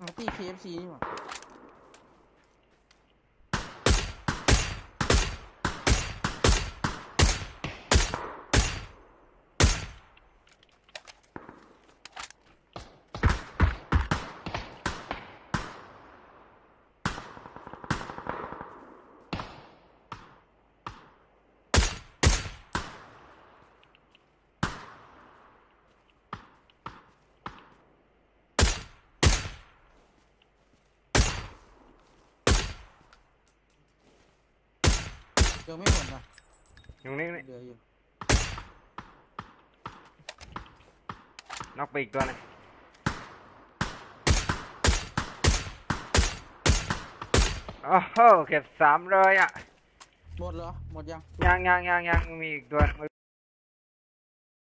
啊，地铁是嘛。 ยังไม่หมดนะอยู่นี่นี่เหลืออยู่น็อกไปอีกตัวหนึงโอ้โหเก็บสามเลยอะหมดเหรอหมดยังยังยังยังยังมีอีกตัวหนึ่ง